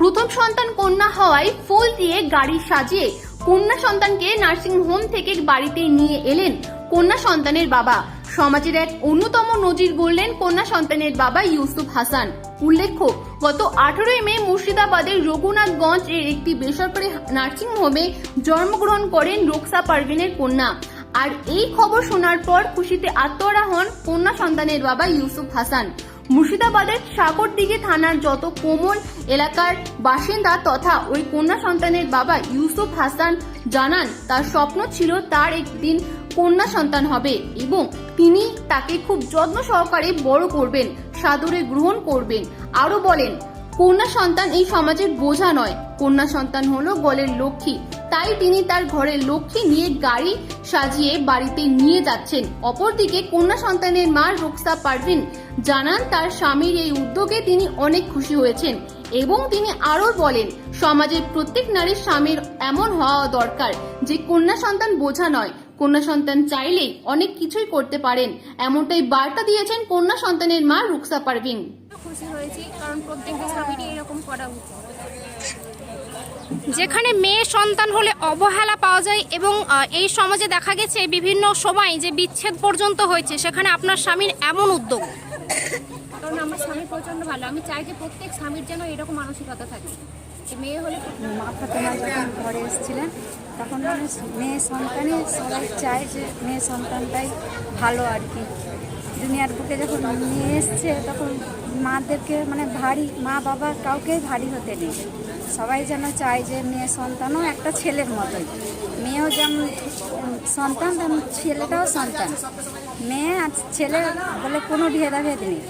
প্রথম সন্তান কন্যা হওয়ায় ফুল দিয়ে গাড়ি সাজিয়ে কন্যা সন্তানকে নার্সিং হোম থেকে বাড়িতে নিয়ে এলেন কন্যা সন্তানের বাবা। সমাজের এক অন্যতম নজির গড়লেন কন্যা সন্তানের বাবা ইউসুফ হাসান। উল্লেখ্য, গত আঠারোই মে মুর্শিদাবাদের রঘুনাথগঞ্জ এর একটি বেসরকারি নার্সিং হোমে জন্মগ্রহণ করেন রোকসা পারভিনের কন্যা। আর এই খবর শোনার পর খুশিতে আত্মহারা হন কন্যা সন্তানের বাবা ইউসুফ হাসান। মুর্শিদাবাদের সাগরদিঘি থানার যত কোমল এলাকার বাসিন্দা তথা ওই কন্যা সন্তানের বাবা ইউসুফ হাসান জানান, তার স্বপ্ন ছিল তার একদিন কন্যা সন্তান হবে এবং তিনি তাকে খুব যত্ন সহকারে বড় করবেন, সাদরে গ্রহণ করবেন। আরও বলেন, কন্যা সন্তান এই সমাজের বোঝা নয়। কন্যা সন্তান হলো গলের লক্ষ্মী। তাই তিনি তার ঘরের লক্ষ্মী নিয়ে গাড়ি সাজিয়ে বাড়িতে নিয়ে যাচ্ছেন। অপরদিকে কন্যা সন্তানের মা রুকসা পারভিন জানান, তার স্বামীর এই উদ্যোগে তিনি অনেক খুশি হয়েছেন এবং তিনি আরও বলেন, সমাজের প্রত্যেক নারীর স্বামীর এমন হওয়া দরকার যে কন্যা সন্তান বোঝা নয়। কন্যা সন্তান চাইলেই অনেক কিছুই করতে পারেন। এমনটাই বার্তা দিয়েছেন কন্যা সন্তানের মা রুকসা পারভিন। খুশি হয়েছি, কারণ প্রত্যেকটা এরকম করা উচিত। যেখানে মেয়ে সন্তান হলে অবহেলা পাওয়া যায় এবং এই সমাজে দেখা গেছে বিভিন্ন সময় যে বিচ্ছেদ পর্যন্ত হয়েছে সেখানে আপনার স্বামীর এমন উদ্যোগ। কারণ আমার স্বামী প্রচণ্ড ভালো। আমি চাই যে প্রত্যেক স্বামীর যেন এরকম মানসিকতা থাকে। যে মেয়ে হলে মা ফাতেমা যখন ঘরে এসেছিলেন তখন মানে মেয়ে সন্তানই সবাই চায় যে মেয়ে সন্তানটাই ভালো আর কি। দুনিয়ার বুকে যখন নিয়ে এসছে তখন মাদেরকে মানে ভারী মা বাবা কাউকেই ভারী হতে নেই। সবাই যেন চায় যে মেয়ে সন্তানও একটা ছেলের মতোই। মেয়েও যেমন সন্তান, তেমন ছেলেটাও সন্তান। মেয়ে আর ছেলে বলে কোনো ভেদাভেদ নেই।